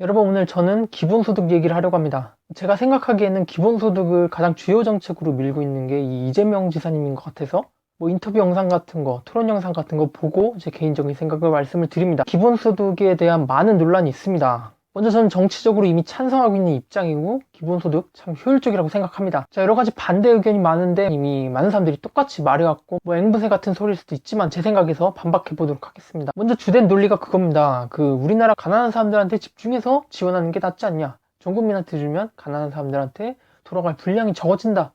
여러분 오늘 저는 기본소득 얘기를 하려고 합니다. 제가 생각하기에는 기본소득을 가장 주요 정책으로 밀고 있는 게 이 이재명 지사님인 것 같아서 뭐 인터뷰 영상 같은 거, 토론 영상 같은 거 보고 제 개인적인 생각을 말씀을 드립니다. 기본소득에 대한 많은 논란이 있습니다. 먼저 저는 정치적으로 이미 찬성하고 있는 입장이고 기본소득 참 효율적이라고 생각합니다. 자 여러 가지 반대 의견이 많은데 이미 많은 사람들이 똑같이 말해왔고 뭐 앵무새 같은 소리일 수도 있지만 제 생각에서 반박해 보도록 하겠습니다. 먼저 주된 논리가 그겁니다. 그 우리나라 가난한 사람들한테 집중해서 지원하는 게 낫지 않냐. 전 국민한테 주면 가난한 사람들한테 돌아갈 분량이 적어진다.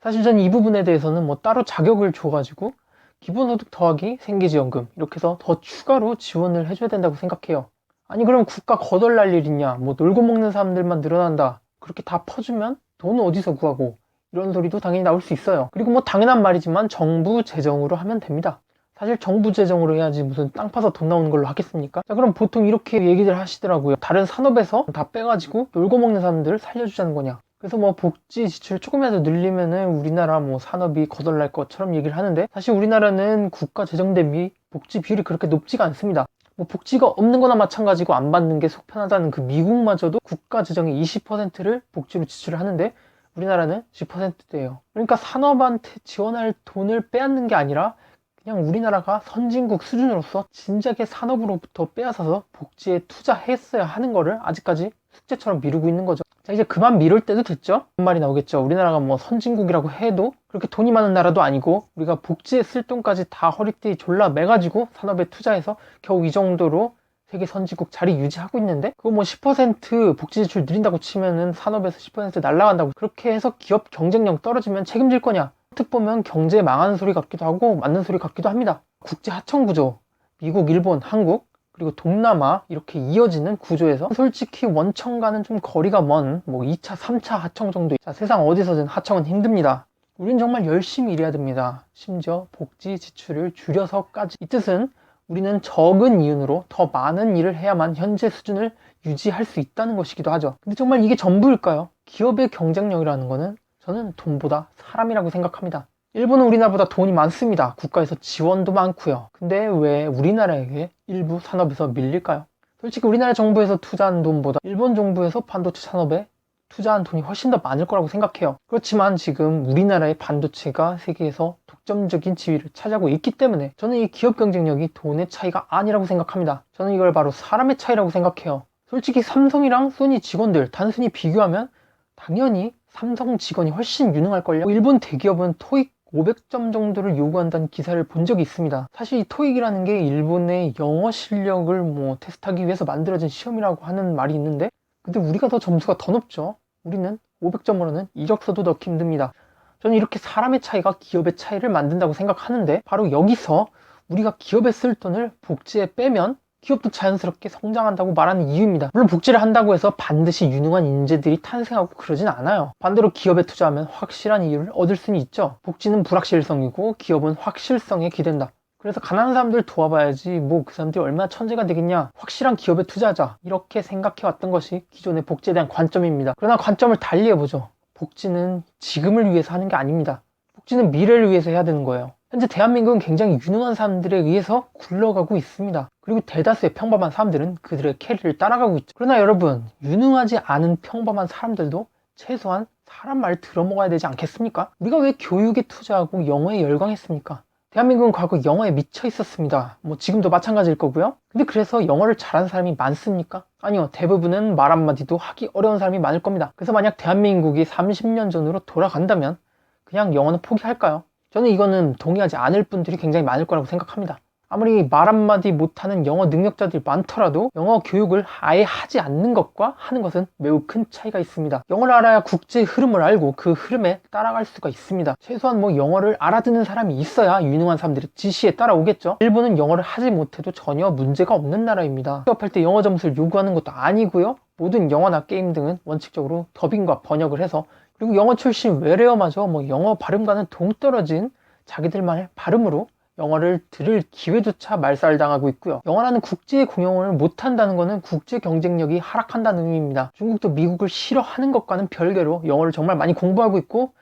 사실 저는 이 부분에 대해서는 뭐 따로 자격을 줘가지고 기본소득 더하기 생계지원금 이렇게 해서 더 추가로 지원을 해줘야 된다고 생각해요. 아니 그럼 국가 거덜날 일 있냐? 뭐 놀고 먹는 사람들만 늘어난다. 그렇게 다 퍼주면 돈은 어디서 구하고? 이런 소리도 당연히 나올 수 있어요. 그리고 뭐 당연한 말이지만 정부 재정으로 하면 됩니다. 사실 정부 재정으로 해야지 무슨 땅 파서 돈 나오는 걸로 하겠습니까? 자 그럼 보통 이렇게 얘기들 하시더라고요. 다른 산업에서 다 빼가지고 놀고 먹는 사람들을 살려주자는 거냐? 그래서 뭐 복지 지출 조금이라도 늘리면은 우리나라 뭐 산업이 거덜날 것처럼 얘기를 하는데 사실 우리나라는 국가 재정 대비 복지 비율이 그렇게 높지가 않습니다 뭐 복지가 없는 거나 마찬가지고 안 받는 게 속편하다는 그 미국마저도 국가 재정의 20%를 복지로 지출을 하는데 우리나라는 10%대예요. 그러니까 산업한테 지원할 돈을 빼앗는 게 아니라 그냥 우리나라가 선진국 수준으로서 진작에 산업으로부터 빼앗아서 복지에 투자했어야 하는 거를 아직까지 숙제처럼 미루고 있는 거죠. 자, 이제 그만 미룰 때도 됐죠? 한 말이 나오겠죠. 우리나라가 뭐 선진국이라고 해도 그렇게 돈이 많은 나라도 아니고 우리가 복지에 쓸 돈까지 다 허리띠 졸라 매가지고 산업에 투자해서 겨우 이 정도로 세계 선진국 자리 유지하고 있는데 그거 뭐 10% 복지 지출 늘린다고 치면은 산업에서 10% 날라간다고 그렇게 해서 기업 경쟁력 떨어지면 책임질 거냐? 어떻게 보면 경제 망하는 소리 같기도 하고 맞는 소리 같기도 합니다. 국제 하청 구조, 미국, 일본, 한국 그리고 동남아 이렇게 이어지는 구조에서 솔직히 원청과는 좀 거리가 먼 뭐 2차, 3차 하청 정도 자, 세상 어디서든 하청은 힘듭니다. 우린 정말 열심히 일해야 됩니다. 심지어 복지 지출을 줄여서까지 이 뜻은 우리는 적은 이윤으로 더 많은 일을 해야만 현재 수준을 유지할 수 있다는 것이기도 하죠. 근데 정말 이게 전부일까요? 기업의 경쟁력이라는 거는 저는 돈보다 사람이라고 생각합니다. 일본은 우리나라보다 돈이 많습니다. 국가에서 지원도 많고요. 근데 왜 우리나라에게 일부 산업에서 밀릴까요? 솔직히 우리나라 정부에서 투자한 돈보다 일본 정부에서 반도체 산업에 투자한 돈이 훨씬 더 많을 거라고 생각해요. 그렇지만 지금 우리나라의 반도체가 세계에서 독점적인 지위를 차지하고 있기 때문에 저는 이 기업 경쟁력이 돈의 차이가 아니라고 생각합니다. 저는 이걸 바로 사람의 차이라고 생각해요. 솔직히 삼성이랑 소니 직원들 단순히 비교하면 당연히 삼성 직원이 훨씬 유능할걸요. 일본 대기업은 토익 500점 정도를 요구한다는 기사를 본 적이 있습니다. 사실 이 토익이라는 게 일본의 영어 실력을 뭐 테스트하기 위해서 만들어진 시험이라고 하는 말이 있는데 근데 우리가 더 점수가 더 높죠. 우리는 500점으로는 이력서도 넣기 힘듭니다. 저는 이렇게 사람의 차이가 기업의 차이를 만든다고 생각하는데 바로 여기서 우리가 기업에 쓸 돈을 복지에 빼면 기업도 자연스럽게 성장한다고 말하는 이유입니다. 물론 복지를 한다고 해서 반드시 유능한 인재들이 탄생하고 그러진 않아요. 반대로 기업에 투자하면 확실한 이유를 얻을 수는 있죠. 복지는 불확실성이고 기업은 확실성에 기댄다. 그래서 가난한 사람들 도와봐야지 뭐 그 사람들이 얼마나 천재가 되겠냐. 확실한 기업에 투자하자. 이렇게 생각해 왔던 것이 기존의 복지에 대한 관점입니다. 그러나 관점을 달리 해보죠. 복지는 지금을 위해서 하는 게 아닙니다. 복지는 미래를 위해서 해야 되는 거예요. 현재 대한민국은 굉장히 유능한 사람들에 의해서 굴러가고 있습니다. 그리고 대다수의 평범한 사람들은 그들의 캐리를 따라가고 있죠. 그러나 여러분 유능하지 않은 평범한 사람들도 최소한 사람 말 들어먹어야 되지 않겠습니까? 우리가 왜 교육에 투자하고 영어에 열광했습니까? 대한민국은 과거 영어에 미쳐 있었습니다. 뭐 지금도 마찬가지일 거고요. 근데 그래서 영어를 잘하는 사람이 많습니까? 아니요. 대부분은 말 한마디도 하기 어려운 사람이 많을 겁니다. 그래서 만약 대한민국이 30년 전으로 돌아간다면 그냥 영어는 포기할까요? 저는 이거는 동의하지 않을 분들이 굉장히 많을 거라고 생각합니다. 아무리 말 한마디 못하는 영어 능력자들이 많더라도 영어 교육을 아예 하지 않는 것과 하는 것은 매우 큰 차이가 있습니다. 영어를 알아야 국제 흐름을 알고 그 흐름에 따라갈 수가 있습니다. 최소한 뭐 영어를 알아듣는 사람이 있어야 유능한 사람들이 지시에 따라오겠죠. 일본은 영어를 하지 못해도 전혀 문제가 없는 나라입니다. 수업할 때 영어 점수를 요구하는 것도 아니고요. 모든 영어나 게임 등은 원칙적으로 더빙과 번역을 해서 그리고 영어 출신 외래어마저 뭐 영어 발음과는 동떨어진 자기들만의 발음으로 영어를 들을 기회조차 말살당하고 있고요. 영어라는 국제 공용어를 못한다는 것은 국제 경쟁력이 하락한다는 의미입니다. 중국도 미국을 싫어하는 것과는 별개로 영어를 정말 많이 공부하고 있고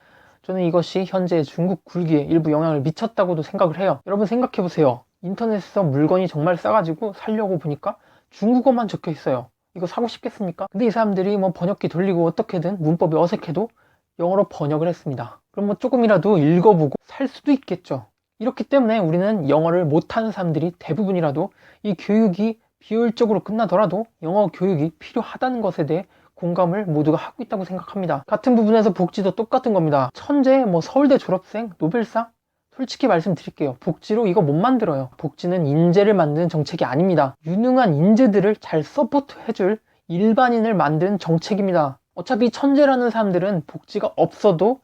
저는 이것이 현재 중국 굴기에 일부 영향을 미쳤다고도 생각을 해요. 여러분 생각해보세요. 인터넷에서 물건이 정말 싸가지고 살려고 보니까 중국어만 적혀 있어요. 이거 사고 싶겠습니까? 근데 이 사람들이 뭐 번역기 돌리고 어떻게든 문법이 어색해도 영어로 번역을 했습니다. 그럼 뭐 조금이라도 읽어보고 살 수도 있겠죠. 이렇기 때문에 우리는 영어를 못하는 사람들이 대부분이라도 이 교육이 비효율적으로 끝나더라도 영어 교육이 필요하다는 것에 대해 공감을 모두가 하고 있다고 생각합니다. 같은 부분에서 복지도 똑같은 겁니다. 천재, 뭐 서울대 졸업생, 노벨상? 솔직히 말씀드릴게요. 복지로 이거 못 만들어요. 복지는 인재를 만드는 정책이 아닙니다. 유능한 인재들을 잘 서포트 해줄 일반인을 만드는 정책입니다. 어차피 천재라는 사람들은 복지가 없어도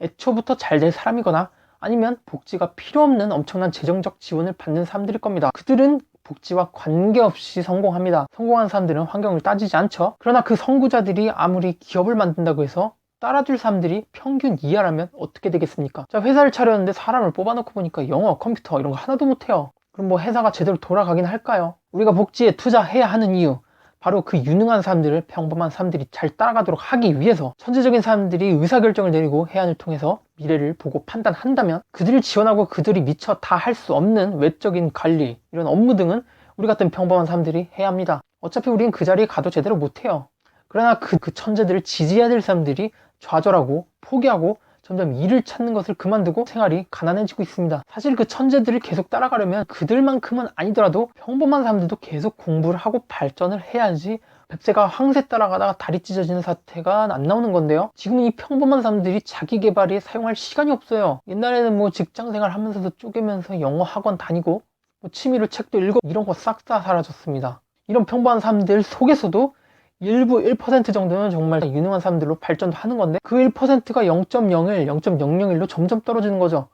애초부터 잘 될 사람이거나 아니면 복지가 필요 없는 엄청난 재정적 지원을 받는 사람들일 겁니다. 그들은 복지와 관계없이 성공합니다. 성공한 사람들은 환경을 따지지 않죠. 그러나 그 선구자들이 아무리 기업을 만든다고 해서 따라줄 사람들이 평균 이하라면 어떻게 되겠습니까? 자, 회사를 차렸는데 사람을 뽑아놓고 보니까 영어, 컴퓨터 이런 거 하나도 못해요. 그럼 뭐 회사가 제대로 돌아가긴 할까요? 우리가 복지에 투자해야 하는 이유, 바로 그 유능한 사람들을 평범한 사람들이 잘 따라가도록 하기 위해서 천재적인 사람들이 의사결정을 내리고 해안을 통해서 미래를 보고 판단한다면 그들을 지원하고 그들이 미처 다 할 수 없는 외적인 관리 이런 업무 등은 우리 같은 평범한 사람들이 해야 합니다. 어차피 우리는 그 자리에 가도 제대로 못해요. 그러나 그, 그 천재들을 지지해야 될 사람들이 좌절하고 포기하고 점점 일을 찾는 것을 그만두고 생활이 가난해지고 있습니다. 사실 그 천재들을 계속 따라가려면 그들만큼은 아니더라도 평범한 사람들도 계속 공부를 하고 발전을 해야지 백세가 황새 따라가다가 다리 찢어지는 사태가 안 나오는 건데요. 지금 이 평범한 사람들이 자기 개발에 사용할 시간이 없어요. 옛날에는 뭐 직장 생활 하면서도 쪼개면서 영어 학원 다니고 뭐 취미로 책도 읽고 이런 거 싹 다 사라졌습니다. 이런 평범한 사람들 속에서도 일부 1% 정도는 정말 유능한 사람들로 발전도 하는 건데 그 1%가 0.01, 0.001로 점점 떨어지는 거죠.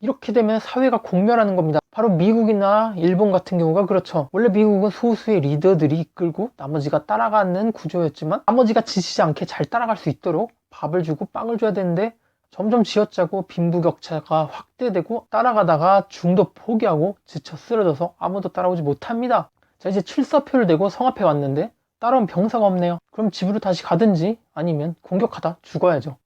이렇게 되면 사회가 공멸하는 겁니다. 바로 미국이나 일본 같은 경우가 그렇죠. 원래 미국은 소수의 리더들이 이끌고 나머지가 따라가는 구조였지만 나머지가 지치지 않게 잘 따라갈 수 있도록 밥을 주고 빵을 줘야 되는데 점점 지어짜고 빈부격차가 확대되고 따라가다가 중도 포기하고 지쳐 쓰러져서 아무도 따라오지 못합니다. 자 이제 출사표를 내고 성 앞에 왔는데 따라온 병사가 없네요. 그럼 집으로 다시 가든지 아니면 공격하다 죽어야죠.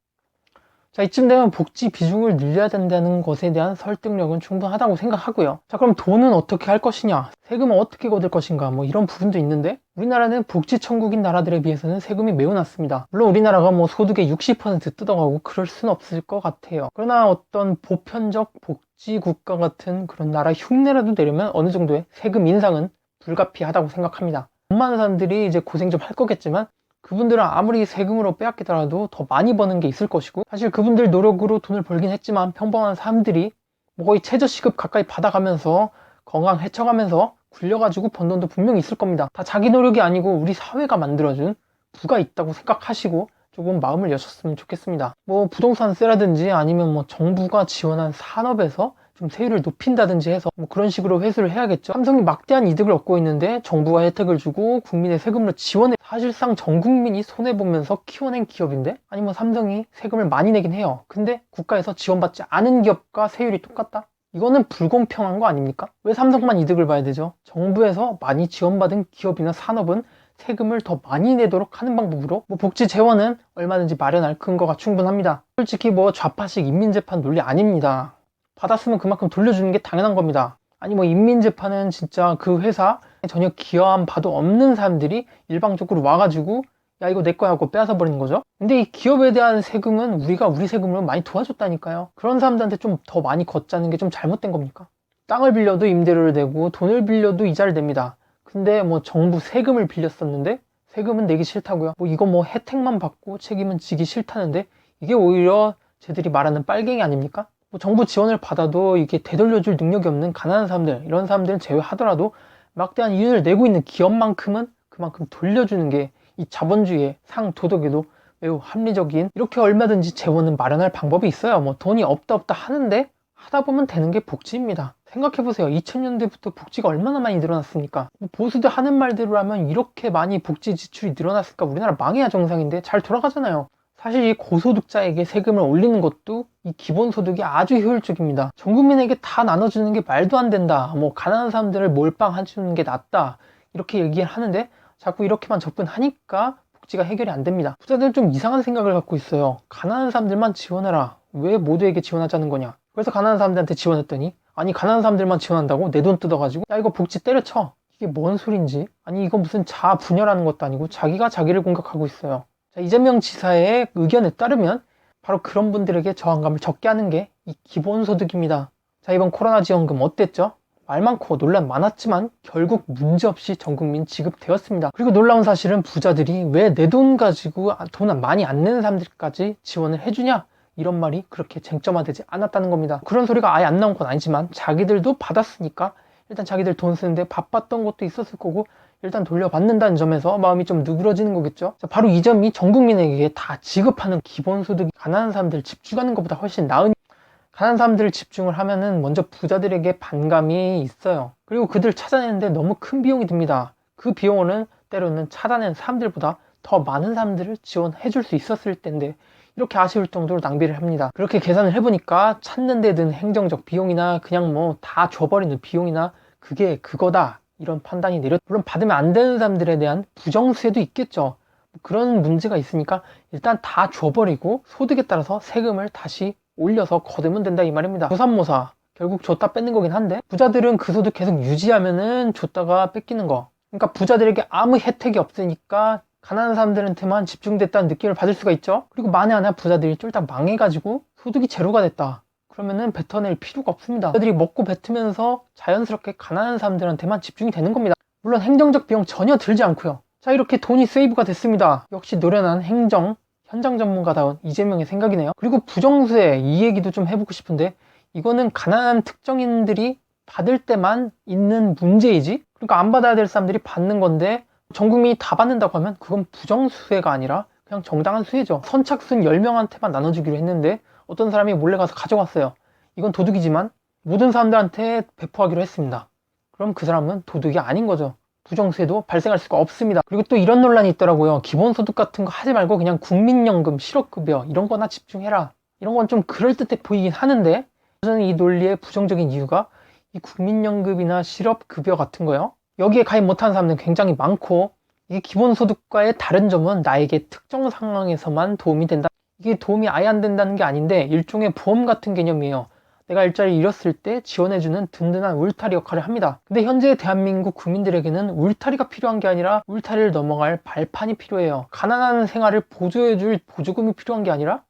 자, 이쯤 되면 복지 비중을 늘려야 된다는 것에 대한 설득력은 충분하다고 생각하고요. 자, 그럼 돈은 어떻게 할 것이냐? 세금은 어떻게 거둘 것인가? 뭐 이런 부분도 있는데 우리나라는 복지 천국인 나라들에 비해서는 세금이 매우 낮습니다. 물론 우리나라가 뭐 소득의 60% 뜯어가고 그럴 수는 없을 것 같아요. 그러나 어떤 보편적 복지 국가 같은 그런 나라 흉내라도 내려면 어느 정도의 세금 인상은 불가피하다고 생각합니다. 돈 많은 사람들이 이제 고생 좀 할 거겠지만 그분들은 아무리 세금으로 빼앗기더라도 더 많이 버는 게 있을 것이고 사실 그분들 노력으로 돈을 벌긴 했지만 평범한 사람들이 뭐 거의 최저시급 가까이 받아가면서 건강 해쳐가면서 굴려가지고 번 돈도 분명히 있을 겁니다. 다 자기 노력이 아니고 우리 사회가 만들어준 부가 있다고 생각하시고 조금 마음을 여셨으면 좋겠습니다. 뭐 부동산 세라든지 아니면 뭐 정부가 지원한 산업에서 좀 세율을 높인다든지 해서 뭐 그런 식으로 회수를 해야겠죠. 삼성이 막대한 이득을 얻고 있는데 정부가 혜택을 주고 국민의 세금으로 지원해 사실상 전 국민이 손해보면서 키워낸 기업인데 아니 면 삼성이 세금을 많이 내긴 해요. 근데 국가에서 지원받지 않은 기업과 세율이 똑같다? 이거는 불공평한 거 아닙니까? 왜 삼성만 이득을 봐야 되죠? 정부에서 많이 지원받은 기업이나 산업은 세금을 더 많이 내도록 하는 방법으로 뭐 복지 재원은 얼마든지 마련할 근거가 충분합니다. 솔직히 뭐 좌파식 인민재판 논리 아닙니다. 받았으면 그만큼 돌려주는 게 당연한 겁니다. 아니 뭐 인민재판은 진짜 그 회사 전혀 기여한 바도 없는 사람들이 일방적으로 와가지고 야 이거 내 거야 하고 빼앗아 버리는 거죠. 근데 이 기업에 대한 세금은 우리가 우리 세금으로 많이 도와줬다니까요. 그런 사람들한테 좀 더 많이 걷자는 게 좀 잘못된 겁니까? 땅을 빌려도 임대료를 내고 돈을 빌려도 이자를 냅니다. 근데 뭐 정부 세금을 빌렸었는데 세금은 내기 싫다고요. 뭐 이거 뭐 혜택만 받고 책임은 지기 싫다는데 이게 오히려 쟤들이 말하는 빨갱이 아닙니까? 뭐 정부 지원을 받아도 이게 되돌려줄 능력이 없는 가난한 사람들 이런 사람들은 제외하더라도 막대한 이윤을 내고 있는 기업만큼은 그만큼 돌려주는 게 이 자본주의의 상도덕에도 매우 합리적인 이렇게 얼마든지 재원은 마련할 방법이 있어요. 뭐 돈이 없다 없다 하는데 하다 보면 되는 게 복지입니다. 생각해보세요. 2000년대부터 복지가 얼마나 많이 늘어났습니까? 뭐 보수들 하는 말대로 하면 이렇게 많이 복지 지출이 늘어났을까? 우리나라 망해야 정상인데 잘 돌아가잖아요 사실 이 고소득자에게 세금을 올리는 것도 이 기본소득이 아주 효율적입니다. 전 국민에게 다 나눠주는 게 말도 안 된다. 뭐 가난한 사람들을 몰빵 해주는 게 낫다. 이렇게 얘기를 하는데 자꾸 이렇게만 접근하니까 복지가 해결이 안 됩니다. 부자들은 좀 이상한 생각을 갖고 있어요. 가난한 사람들만 지원해라. 왜 모두에게 지원하자는 거냐. 그래서 가난한 사람들한테 지원했더니 아니 가난한 사람들만 지원한다고 내 돈 뜯어가지고 야 이거 복지 때려쳐. 이게 뭔 소린지 아니 이거 무슨 자아 분열하는 것도 아니고 자기가 자기를 공격하고 있어요. 자, 이재명 지사의 의견에 따르면 바로 그런 분들에게 저항감을 적게 하는 게 이 기본소득입니다. 자 이번 코로나 지원금 어땠죠? 말 많고 논란 많았지만 결국 문제없이 전 국민 지급되었습니다. 그리고 놀라운 사실은 부자들이 왜 내 돈 가지고 돈 많이 안 내는 사람들까지 지원을 해주냐? 이런 말이 그렇게 쟁점화되지 않았다는 겁니다. 그런 소리가 아예 안 나온 건 아니지만 자기들도 받았으니까 일단 자기들 돈 쓰는데 바빴던 것도 있었을 거고 일단 돌려받는다는 점에서 마음이 좀 누그러지는 거겠죠. 자, 바로 이 점이 전 국민에게 다 지급하는 기본소득이 가난한 사람들 집중하는 것보다 훨씬 나은 가난한 사람들을 집중을 하면은 먼저 부자들에게 반감이 있어요. 그리고 그들 찾아내는데 너무 큰 비용이 듭니다. 그 비용은 때로는 찾아낸 사람들보다 더 많은 사람들을 지원해 줄 수 있었을 텐데 이렇게 아쉬울 정도로 낭비를 합니다. 그렇게 계산을 해보니까 찾는 데 든 행정적 비용이나 그냥 뭐 다 줘버리는 비용이나 그게 그거다 이런 판단이 내렸 물론 받으면 안 되는 사람들에 대한 부정수혜도 있겠죠. 그런 문제가 있으니까 일단 다 줘버리고 소득에 따라서 세금을 다시 올려서 거두면 된다 이 말입니다. 조삼모사 결국 줬다 뺏는 거긴 한데 부자들은 그 소득 계속 유지하면은 줬다가 뺏기는 거. 그러니까 부자들에게 아무 혜택이 없으니까 가난한 사람들한테만 집중됐다는 느낌을 받을 수가 있죠. 그리고 만에 하나 부자들이 쫄딱 망해가지고 소득이 제로가 됐다. 그러면은 뱉어낼 필요가 없습니다. 부자들이 먹고 뱉으면서 자연스럽게 가난한 사람들한테만 집중이 되는 겁니다. 물론 행정적 비용 전혀 들지 않고요. 자 이렇게 돈이 세이브가 됐습니다. 역시 노련한 행정 현장 전문가다운 이재명의 생각이네요. 그리고 부정수혜 이 얘기도 좀 해보고 싶은데 이거는 가난한 특정인들이 받을 때만 있는 문제이지 그러니까 안 받아야 될 사람들이 받는 건데 전 국민이 다 받는다고 하면 그건 부정수혜가 아니라 그냥 정당한 수혜죠. 선착순 10명한테만 나눠주기로 했는데 어떤 사람이 몰래 가서 가져갔어요. 이건 도둑이지만 모든 사람들한테 배포하기로 했습니다. 그럼 그 사람은 도둑이 아닌 거죠. 부정세도 발생할 수가 없습니다. 그리고 또 이런 논란이 있더라고요. 기본소득 같은 거 하지 말고 그냥 국민연금, 실업급여 이런 거나 집중해라. 이런 건 좀 그럴듯해 보이긴 하는데 저는 이 논리의 부정적인 이유가 이 국민연금이나 실업급여 같은 거요. 여기에 가입 못하는 사람들은 굉장히 많고 이게 기본소득과의 다른 점은 나에게 특정 상황에서만 도움이 된다. 이게 도움이 아예 안 된다는 게 아닌데 일종의 보험 같은 개념이에요. 내가 일자리를 잃었을 때 지원해주는 든든한 울타리 역할을 합니다. 근데 현재 대한민국 국민들에게는 울타리가 필요한 게 아니라 울타리를 넘어갈 발판이 필요해요. 가난한 생활을 보조해줄 보조금이 필요한 게 아니라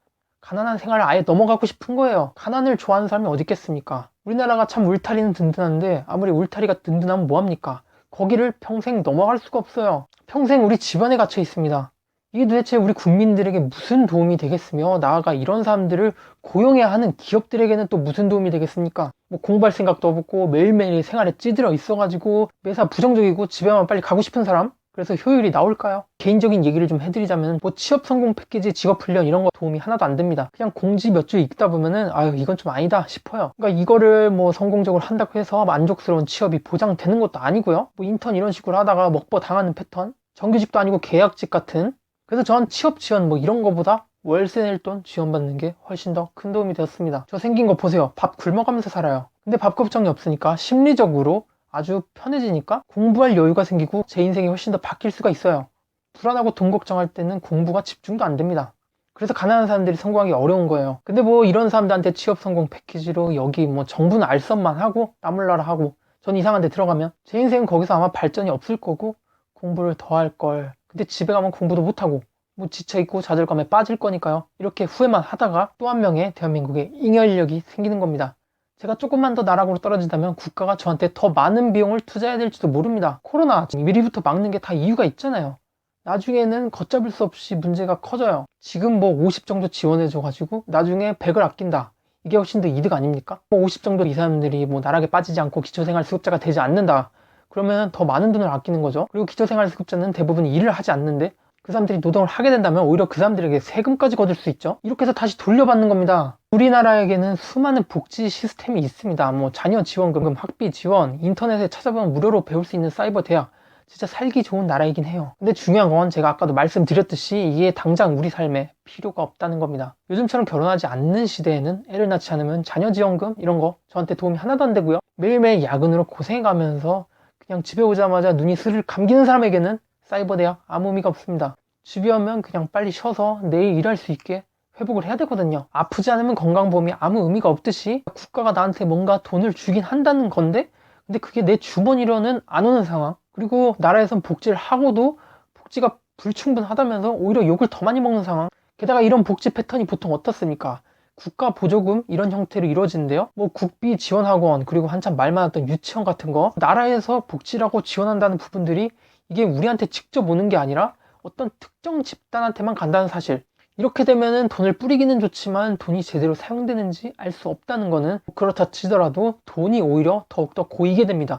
가난한 생활을 아예 넘어가고 싶은 거예요. 가난을 좋아하는 사람이 어디 있겠습니까? 우리나라가 참 울타리는 든든한데 아무리 울타리가 든든하면 뭐합니까? 거기를 평생 넘어갈 수가 없어요. 평생 우리 집안에 갇혀 있습니다. 이게 도대체 우리 국민들에게 무슨 도움이 되겠으며 나아가 이런 사람들을 고용해야 하는 기업들에게는 또 무슨 도움이 되겠습니까? 뭐 공부할 생각도 없고 매일매일 생활에 찌들어 있어가지고 매사 부정적이고 집에만 빨리 가고 싶은 사람? 그래서 효율이 나올까요? 개인적인 얘기를 좀 해드리자면 뭐 취업 성공 패키지 직업 훈련 이런 거 도움이 하나도 안 됩니다. 그냥 공지 몇줄 읽다 보면은 아유 이건 좀 아니다 싶어요. 그러니까 이거를 뭐 성공적으로 한다고 해서 만족스러운 취업이 보장되는 것도 아니고요. 뭐 인턴 이런 식으로 하다가 먹보 당하는 패턴 정규직도 아니고 계약직 같은 그래서 전 취업 지원 뭐 이런 거보다 월세 낼 돈 지원받는 게 훨씬 더 큰 도움이 되었습니다. 저 생긴 거 보세요. 밥 굶어가면서 살아요. 근데 밥 걱정이 없으니까 심리적으로 아주 편해지니까 공부할 여유가 생기고 제 인생이 훨씬 더 바뀔 수가 있어요. 불안하고 돈 걱정할 때는 공부가 집중도 안 됩니다. 그래서 가난한 사람들이 성공하기 어려운 거예요. 근데 뭐 이런 사람들한테 취업 성공 패키지로 여기 뭐 정부는 알선만 하고 나물나라 하고 전 이상한 데 들어가면 제 인생은 거기서 아마 발전이 없을 거고 공부를 더 할 걸. 근데 집에 가면 공부도 못하고 뭐 지쳐있고 좌절감에 빠질 거니까요. 이렇게 후회만 하다가 또 한 명의 대한민국의 잉여인력이 생기는 겁니다. 제가 조금만 더 나락으로 떨어진다면 국가가 저한테 더 많은 비용을 투자해야 될지도 모릅니다. 코로나 미리부터 막는 게 다 이유가 있잖아요. 나중에는 걷잡을 수 없이 문제가 커져요. 지금 뭐 50 정도 지원해줘가지고 나중에 100을 아낀다. 이게 훨씬 더 이득 아닙니까? 뭐 50 정도 이 사람들이 뭐 나락에 빠지지 않고 기초생활 수급자가 되지 않는다. 그러면 더 많은 돈을 아끼는 거죠. 그리고 기초생활수급자는 대부분 일을 하지 않는데 그 사람들이 노동을 하게 된다면 오히려 그 사람들에게 세금까지 거둘 수 있죠. 이렇게 해서 다시 돌려받는 겁니다. 우리나라에게는 수많은 복지 시스템이 있습니다. 뭐 자녀 지원금, 학비 지원, 인터넷에 찾아보면 무료로 배울 수 있는 사이버 대학. 진짜 살기 좋은 나라이긴 해요. 근데 중요한 건 제가 아까도 말씀드렸듯이 이게 당장 우리 삶에 필요가 없다는 겁니다. 요즘처럼 결혼하지 않는 시대에는 애를 낳지 않으면 자녀 지원금 이런 거 저한테 도움이 하나도 안 되고요. 매일매일 야근으로 고생해가면서 그냥 집에 오자마자 눈이 스르르 감기는 사람에게는 사이버 대학 아무 의미가 없습니다. 집에 오면 그냥 빨리 쉬어서 내일 일할 수 있게 회복을 해야 되거든요. 아프지 않으면 건강보험이 아무 의미가 없듯이 국가가 나한테 뭔가 돈을 주긴 한다는 건데 근데 그게 내 주머니로는 안 오는 상황. 그리고 나라에선 복지를 하고도 복지가 불충분하다면서 오히려 욕을 더 많이 먹는 상황. 게다가 이런 복지 패턴이 보통 어떻습니까? 국가 보조금 이런 형태로 이루어지는데요. 뭐 국비 지원학원 그리고 한참 말 많았던 유치원 같은 거 나라에서 복지라고 지원한다는 부분들이 이게 우리한테 직접 오는 게 아니라 어떤 특정 집단한테만 간다는 사실. 이렇게 되면은 돈을 뿌리기는 좋지만 돈이 제대로 사용되는지 알 수 없다는 거는 그렇다 치더라도 돈이 오히려 더욱더 고이게 됩니다.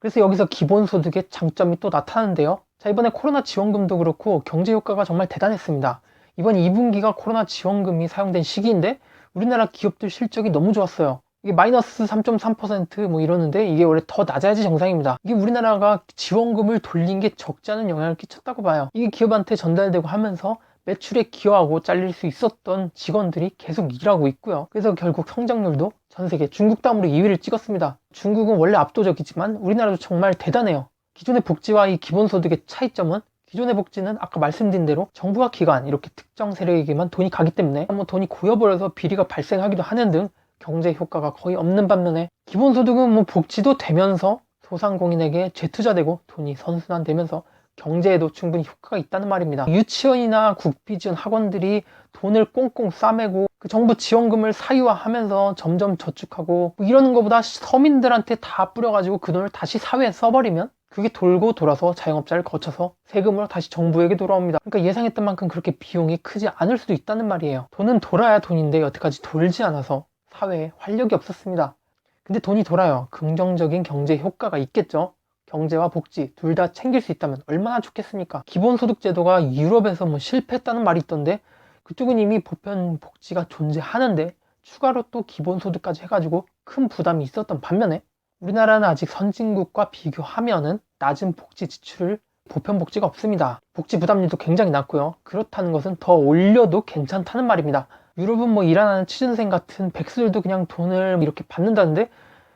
그래서 여기서 기본소득의 장점이 또 나타나는데요. 자, 이번에 코로나 지원금도 그렇고 경제 효과가 정말 대단했습니다. 이번 2분기가 코로나 지원금이 사용된 시기인데 우리나라 기업들 실적이 너무 좋았어요. 이게 마이너스 3.3%뭐 이러는데 이게 원래 더 낮아야지 정상입니다. 이게 우리나라가 지원금을 돌린 게 적지 않은 영향을 끼쳤다고 봐요. 이게 기업한테 전달되고 하면서 매출에 기여하고 잘릴 수 있었던 직원들이 계속 일하고 있고요. 그래서 결국 성장률도 전 세계 중국 다음으로 2위를 찍었습니다. 중국은 원래 압도적이지만 우리나라도 정말 대단해요. 기존의 복지와 이 기본소득의 차이점은 기존의 복지는 아까 말씀드린 대로 정부와 기관 이렇게 특정 세력에게만 돈이 가기 때문에 한번 돈이 고여버려서 비리가 발생하기도 하는 등 경제 효과가 거의 없는 반면에 기본소득은 뭐 복지도 되면서 소상공인에게 재투자되고 돈이 선순환되면서 경제에도 충분히 효과가 있다는 말입니다. 유치원이나 국비 지원 학원들이 돈을 꽁꽁 싸매고 그 정부 지원금을 사유화하면서 점점 저축하고 뭐 이러는 것보다 서민들한테 다 뿌려가지고 그 돈을 다시 사회에 써버리면 그게 돌고 돌아서 자영업자를 거쳐서 세금으로 다시 정부에게 돌아옵니다. 그러니까 예상했던 만큼 그렇게 비용이 크지 않을 수도 있다는 말이에요. 돈은 돌아야 돈인데 여태까지 돌지 않아서 사회에 활력이 없었습니다. 근데 돈이 돌아요. 긍정적인 경제 효과가 있겠죠. 경제와 복지 둘 다 챙길 수 있다면 얼마나 좋겠습니까? 기본소득 제도가 유럽에서 뭐 실패했다는 말이 있던데 그쪽은 이미 보편 복지가 존재하는데 추가로 또 기본소득까지 해가지고 큰 부담이 있었던 반면에 우리나라는 아직 선진국과 비교하면은 낮은 복지 지출을 보편 복지가 없습니다. 복지 부담률도 굉장히 낮고요. 그렇다는 것은 더 올려도 괜찮다는 말입니다. 유럽은 뭐 일하는 취준생 같은 백수들도 그냥 돈을 이렇게 받는다는데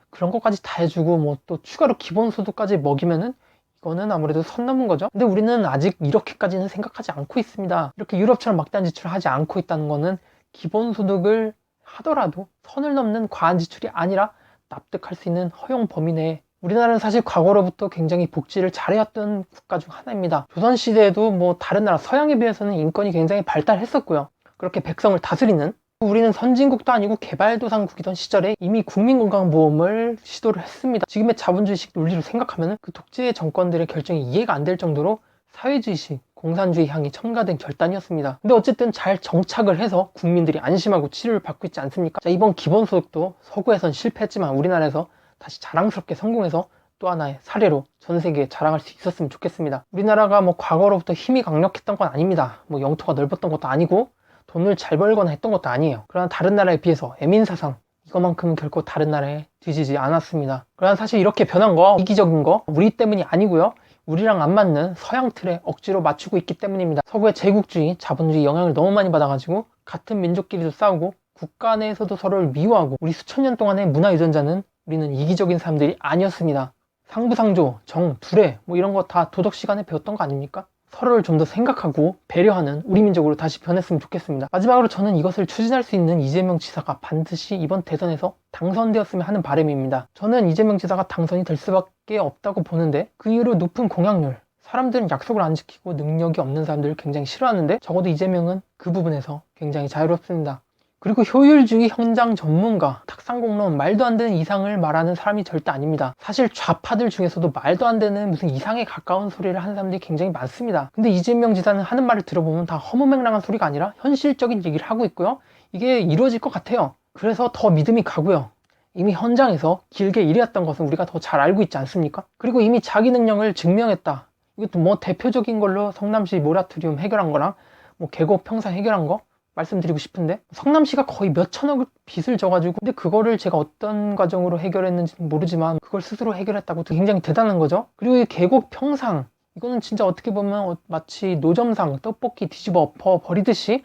그런 것까지 다 해주고 뭐 또 추가로 기본소득까지 먹이면은 이거는 아무래도 선 넘은 거죠. 근데 우리는 아직 이렇게까지는 생각하지 않고 있습니다. 이렇게 유럽처럼 막대한 지출을 하지 않고 있다는 거는 기본소득을 하더라도 선을 넘는 과한 지출이 아니라 납득할 수 있는 허용 범위 내에 우리나라는 사실 과거로부터 굉장히 복지를 잘해왔던 국가 중 하나입니다. 조선시대에도 뭐 다른 나라 서양에 비해서는 인권이 굉장히 발달했었고요. 그렇게 백성을 다스리는 우리는 선진국도 아니고 개발도상국이던 시절에 이미 국민건강보험을 시도를 했습니다. 지금의 자본주의식 논리로 생각하면 그 독재 정권들의 결정이 이해가 안 될 정도로 사회주의식, 공산주의 향이 첨가된 결단이었습니다. 근데 어쨌든 잘 정착을 해서 국민들이 안심하고 치료를 받고 있지 않습니까? 자, 이번 기본소득도 서구에선 실패했지만 우리나라에서 다시 자랑스럽게 성공해서 또 하나의 사례로 전 세계에 자랑할 수 있었으면 좋겠습니다. 우리나라가 뭐 과거로부터 힘이 강력했던 건 아닙니다. 뭐 영토가 넓었던 것도 아니고 돈을 잘 벌거나 했던 것도 아니에요. 그러나 다른 나라에 비해서 애민 사상 이거만큼은 결코 다른 나라에 뒤지지 않았습니다. 그러나 사실 이렇게 변한 거 이기적인 거 우리 때문이 아니고요. 우리랑 안 맞는 서양 틀에 억지로 맞추고 있기 때문입니다. 서구의 제국주의, 자본주의 영향을 너무 많이 받아가지고 같은 민족끼리도 싸우고 국가 내에서도 서로를 미워하고 우리 수천 년 동안의 문화 유전자는 우리는 이기적인 사람들이 아니었습니다. 상부상조, 정, 두레 뭐 이런 거 다 도덕 시간에 배웠던 거 아닙니까? 서로를 좀 더 생각하고 배려하는 우리 민족으로 다시 변했으면 좋겠습니다. 마지막으로 저는 이것을 추진할 수 있는 이재명 지사가 반드시 이번 대선에서 당선되었으면 하는 바람입니다. 저는 이재명 지사가 당선이 될 수밖에 없다고 보는데 그 이후로 높은 공약률, 사람들은 약속을 안 지키고 능력이 없는 사람들을 굉장히 싫어하는데 적어도 이재명은 그 부분에서 굉장히 자유롭습니다. 그리고 효율주의 현장 전문가, 탁상공론, 말도 안 되는 이상을 말하는 사람이 절대 아닙니다. 사실 좌파들 중에서도 말도 안 되는 무슨 이상에 가까운 소리를 하는 사람들이 굉장히 많습니다. 근데 이재명 지사는 하는 말을 들어보면 다 허무맹랑한 소리가 아니라 현실적인 얘기를 하고 있고요. 이게 이루어질 것 같아요. 그래서 더 믿음이 가고요. 이미 현장에서 길게 일해왔던 것은 우리가 더 잘 알고 있지 않습니까? 그리고 이미 자기 능력을 증명했다. 이것도 뭐 대표적인 걸로 성남시 모라토리움 해결한 거랑 뭐 계곡 평상 해결한 거 말씀드리고 싶은데 성남시가 거의 몇 천억 빚을 져가지고 근데 그거를 제가 어떤 과정으로 해결했는지 모르지만 그걸 스스로 해결했다고 굉장히 대단한 거죠. 그리고 이 계곡 평상 이거는 진짜 어떻게 보면 어, 마치 노점상 떡볶이 뒤집어 엎어 버리듯이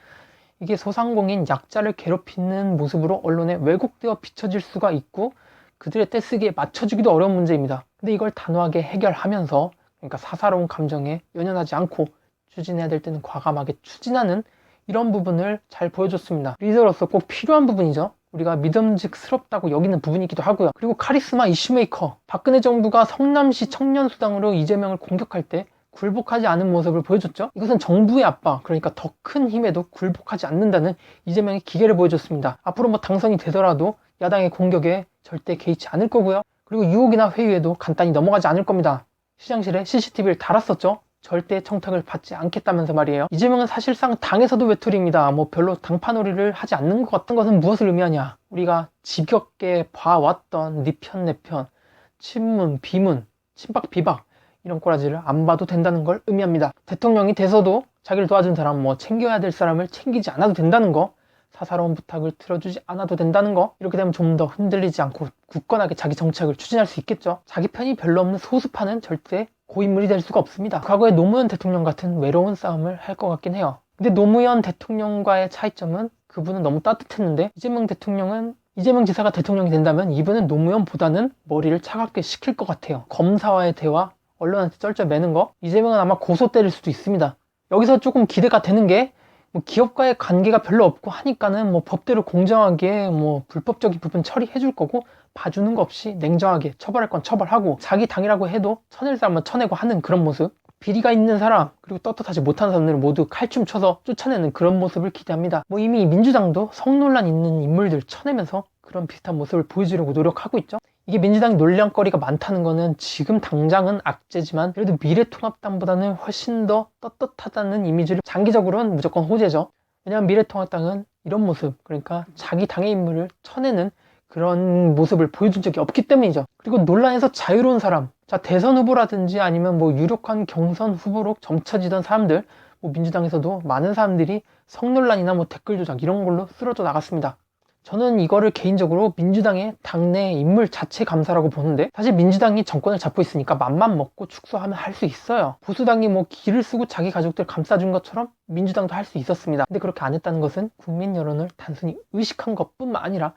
이게 소상공인 약자를 괴롭히는 모습으로 언론에 왜곡되어 비춰질 수가 있고 그들의 떼쓰기에 맞춰주기도 어려운 문제입니다. 근데 이걸 단호하게 해결하면서 그러니까 사사로운 감정에 연연하지 않고 추진해야 될 때는 과감하게 추진하는 이런 부분을 잘 보여줬습니다. 리더로서 꼭 필요한 부분이죠. 우리가 믿음직스럽다고 여기는 부분이기도 하고요. 그리고 카리스마 이슈메이커. 박근혜 정부가 성남시 청년수당으로 이재명을 공격할 때 굴복하지 않은 모습을 보여줬죠. 이것은 정부의 압박, 그러니까 더 큰 힘에도 굴복하지 않는다는 이재명의 기계를 보여줬습니다. 앞으로 뭐 당선이 되더라도 야당의 공격에 절대 개의치 않을 거고요. 그리고 유혹이나 회유에도 간단히 넘어가지 않을 겁니다. 시장실에 CCTV를 달았었죠. 절대 청탁을 받지 않겠다면서 말이에요. 이재명은 사실상 당에서도 외톨이입니다. 뭐 별로 당파놀이를 하지 않는 것 같은 것은 무엇을 의미하냐? 우리가 지겹게 봐왔던 니편 내편, 친문, 비문, 친박, 비박 이런 꼬라지를 안 봐도 된다는 걸 의미합니다. 대통령이 돼서도 자기를 도와준 사람, 뭐 챙겨야 될 사람을 챙기지 않아도 된다는 거, 사사로운 부탁을 들어주지 않아도 된다는 거, 이렇게 되면 좀 더 흔들리지 않고 굳건하게 자기 정책을 추진할 수 있겠죠. 자기 편이 별로 없는 소수파는 절대 고인물이 될 수가 없습니다. 과거에 노무현 대통령 같은 외로운 싸움을 할 것 같긴 해요. 근데 노무현 대통령과의 차이점은 그분은 너무 따뜻했는데 이재명 대통령은 이재명 지사가 대통령이 된다면 이분은 노무현보다는 머리를 차갑게 식힐 것 같아요. 검사와의 대화, 언론한테 쩔쩔 매는 거 이재명은 아마 고소 때릴 수도 있습니다. 여기서 조금 기대가 되는 게 뭐 기업과의 관계가 별로 없고 하니까는 뭐 법대로 공정하게 뭐 불법적인 부분 처리해 줄 거고 봐주는 거 없이 냉정하게 처벌할 건 처벌하고 자기 당이라고 해도 쳐낼 사람은 쳐내고 하는 그런 모습 비리가 있는 사람 그리고 떳떳하지 못한 사람들을 모두 칼춤 쳐서 쫓아내는 그런 모습을 기대합니다. 뭐 이미 민주당도 성논란 있는 인물들 쳐내면서 그런 비슷한 모습을 보여주려고 노력하고 있죠. 이게 민주당 논란거리가 많다는 거는 지금 당장은 악재지만 그래도 미래통합당보다는 훨씬 더 떳떳하다는 이미지를 장기적으로는 무조건 호재죠. 왜냐하면 미래통합당은 이런 모습 그러니까 자기 당의 인물을 쳐내는 그런 모습을 보여준 적이 없기 때문이죠. 그리고 논란에서 자유로운 사람, 자 대선 후보라든지 아니면 뭐 유력한 경선 후보로 점쳐지던 사람들, 뭐 민주당에서도 많은 사람들이 성논란이나 뭐 댓글 조작 이런 걸로 쓰러져 나갔습니다. 저는 이거를 개인적으로 민주당의 당내 인물 자체 감사라고 보는데 사실 민주당이 정권을 잡고 있으니까 맘만 먹고 축소하면 할 수 있어요. 보수당이 뭐 기를 쓰고 자기 가족들 감싸준 것처럼 민주당도 할 수 있었습니다. 근데 그렇게 안 했다는 것은 국민 여론을 단순히 의식한 것뿐만 아니라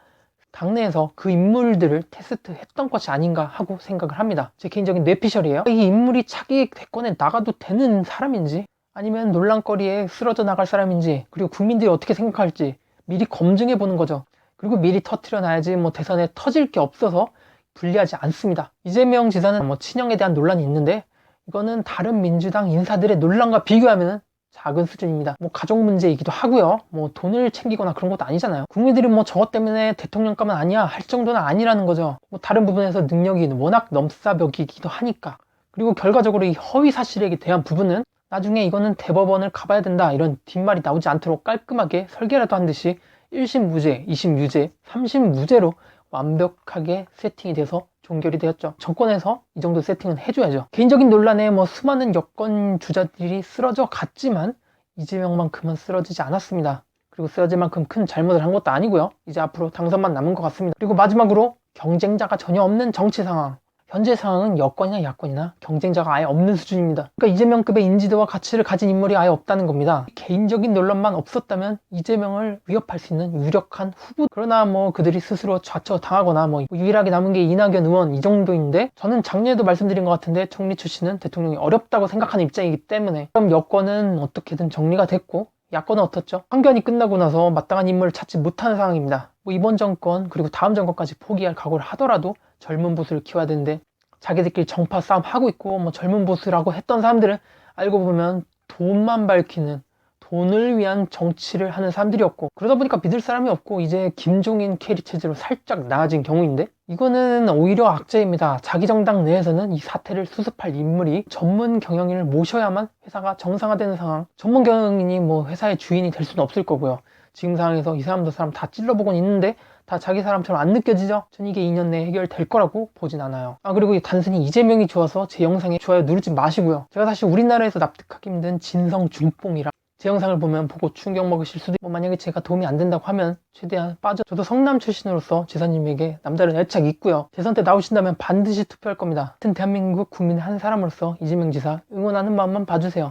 당내에서 그 인물들을 테스트했던 것이 아닌가 하고 생각을 합니다. 제 개인적인 뇌피셜이에요. 이 인물이 차기 대권에 나가도 되는 사람인지 아니면 논란거리에 쓰러져 나갈 사람인지 그리고 국민들이 어떻게 생각할지 미리 검증해 보는 거죠. 그리고 미리 터트려 놔야지 뭐 대선에 터질 게 없어서 불리하지 않습니다. 이재명 지사는 뭐 친형에 대한 논란이 있는데 이거는 다른 민주당 인사들의 논란과 비교하면 작은 수준입니다. 뭐 가족 문제이기도 하고요. 뭐 돈을 챙기거나 그런 것도 아니잖아요. 국민들이 뭐 저것 때문에 대통령감은 아니야 할 정도는 아니라는 거죠. 뭐 다른 부분에서 능력이 워낙 넘사벽이기도 하니까. 그리고 결과적으로 이 허위 사실에 대한 부분은 나중에 이거는 대법원을 가봐야 된다 이런 뒷말이 나오지 않도록 깔끔하게 설계라도 한 듯이 1심 무죄, 2심 유죄, 3심 무죄로 완벽하게 세팅이 돼서 종결이 되었죠. 정권에서 이 정도 세팅은 해줘야죠. 개인적인 논란에 뭐 수많은 여권 주자들이 쓰러져 갔지만 이재명만큼은 쓰러지지 않았습니다. 그리고 쓰러질 만큼 큰 잘못을 한 것도 아니고요. 이제 앞으로 당선만 남은 것 같습니다. 그리고 마지막으로 경쟁자가 전혀 없는 정치 상황. 현재 상황은 여권이나 야권이나 경쟁자가 아예 없는 수준입니다. 그러니까 이재명급의 인지도와 가치를 가진 인물이 아예 없다는 겁니다. 개인적인 논란만 없었다면 이재명을 위협할 수 있는 유력한 후보. 그러나 뭐 그들이 스스로 좌처당하거나 뭐 유일하게 남은 게 이낙연 의원 이 정도인데 저는 작년에도 말씀드린 것 같은데 총리 출신은 대통령이 어렵다고 생각하는 입장이기 때문에 그럼 여권은 어떻게든 정리가 됐고 야권은 어떻죠? 판결이 끝나고 나서 마땅한 인물을 찾지 못하는 상황입니다. 뭐 이번 정권 그리고 다음 정권까지 포기할 각오를 하더라도 젊은 보수를 키워야 되는데 자기들끼리 정파 싸움 하고 있고 뭐 젊은 보수라고 했던 사람들은 알고 보면 돈만 밝히는 돈을 위한 정치를 하는 사람들이었고 그러다 보니까 믿을 사람이 없고 이제 김종인 캐리 체제로 살짝 나아진 경우인데 이거는 오히려 악재입니다. 자기 정당 내에서는 이 사태를 수습할 인물이 전문 경영인을 모셔야만 회사가 정상화되는 상황. 전문 경영인이 뭐 회사의 주인이 될 수는 없을 거고요. 지금 상황에서 이 사람 저 사람 다 찔러보곤 있는데 다 자기 사람처럼 안 느껴지죠? 전 이게 2년 내에 해결될 거라고 보진 않아요. 아 그리고 단순히 이재명이 좋아서 제 영상에 좋아요 누르지 마시고요. 제가 사실 우리나라에서 납득하기 힘든 진성 중뽕이라 제 영상을 보면 보고 충격 먹으실 수도 있고 만약에 제가 도움이 안 된다고 하면 최대한 빠져 저도 성남 출신으로서 지사님에게 남다른 애착이 있고요 대선 때 나오신다면 반드시 투표할 겁니다 같은 대한민국 국민의 한 사람으로서 이재명 지사 응원하는 마음만 봐주세요